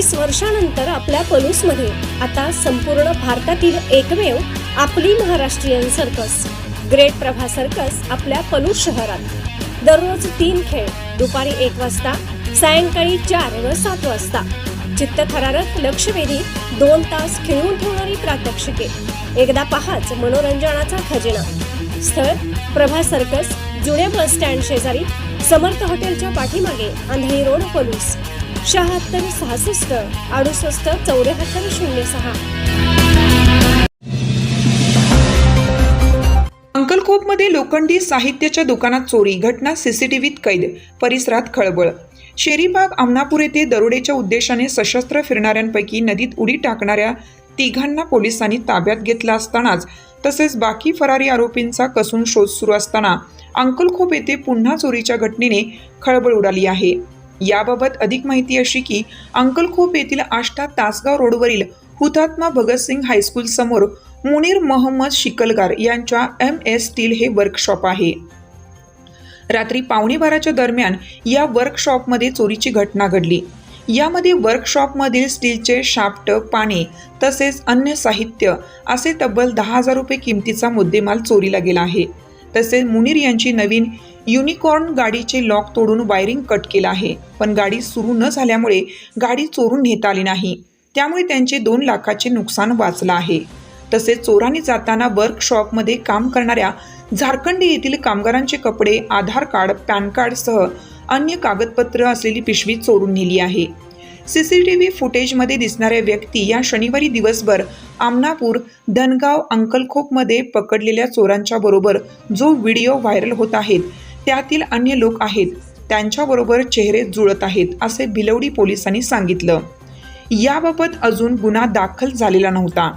तीस वर्षानंतर आपल्या पलूसमध्ये. आता संपूर्ण भारतातील एकमेव आपली Maharashtrian circus. Great Prabha circus आपल्या पलूस शहरात. दररोज तीन खेळ दुपारी एक वाजता सायंकाळी चार व सात वाजता. चित्तथरारक लक्षवेधी दोन तास खेळून ठेवणारी प्रात्यक्षिके. एकदा पहाच मनोरंजनाचा खजिना. स्थळ प्रभा सर्कस जुन्या बस स्टँड शेजारी समर्थ हॉटेलच्या पाठीमागे आंधळी रोड पलूस. शहात्तर सहासष्ट अडुसष्ट चौऱ्याहत्तर शून्य सहा. अंकलखोपमध्ये लोखंडी साहित्याच्या दुकानात चोरी घटना सीसीटीव्हीत कैद परिसरात खळबळ. शेरीबाग आमनापूर येथे दरोडेच्या उद्देशाने सशस्त्र फिरणाऱ्यांपैकी नदीत उडी टाकणाऱ्या तिघांना पोलिसांनी ताब्यात घेतला असतानाच तसेच बाकी फरारी आरोपींचा कसून शोध सुरू असताना अंकलखोप येथे पुन्हा चोरीच्या घटनेने खळबळ उडाली आहे. याबाबत अधिक माहिती अशी की अंकलखोप येथील आष्टा तासगाव रोडवरील हुतात्मा भगतसिंग हायस्कूल समोर मुनीर मोहम्मद शिकलगार यांच्या एम एस स्टील हे वर्कशॉप आहे. रात्री पावणे बाराच्या दरम्यान या वर्कशॉपमध्ये चोरीची घटना घडली. यामध्ये वर्कशॉपमधील स्टीलचे शाफ्ट पाने तसेच अन्य साहित्य असे तब्बल दहा हजार रुपये किमतीचा मुद्देमाल चोरीला गेला आहे. तसेच मुनीर यांची नवीन युनिकॉर्न गाडीचे लॉक तोडून वायरिंग कट केलं आहे. पण गाडी सुरू न झाल्यामुळे गाडी चोरून नेता आली नाही. त्यामुळे त्यांचे दोन लाखाचे नुकसान वाचलं आहे. तसेच चोरांनी जाताना वर्कशॉपमध्ये काम करणाऱ्या झारखंडी येथील कामगारांचे कपडे आधार कार्ड पॅन कार्डसह अन्य कागदपत्र असलेली पिशवी चोरून नेली आहे. सी सी टी व्ही फुटेजमध्ये दिसणाऱ्या व्यक्ती या शनिवारी दिवसभर आमनापूर धनगाव अंकलखोपमध्ये पकडलेल्या चोरांच्या बरोबर जो व्हिडिओ व्हायरल होत आहेत त्यातील अन्य लोक आहेत त्यांच्याबरोबर चेहरे जुळत आहेत असे भिलवडी पोलिसांनी सांगितलं. याबाबत अजून गुन्हा दाखल झालेला नव्हता.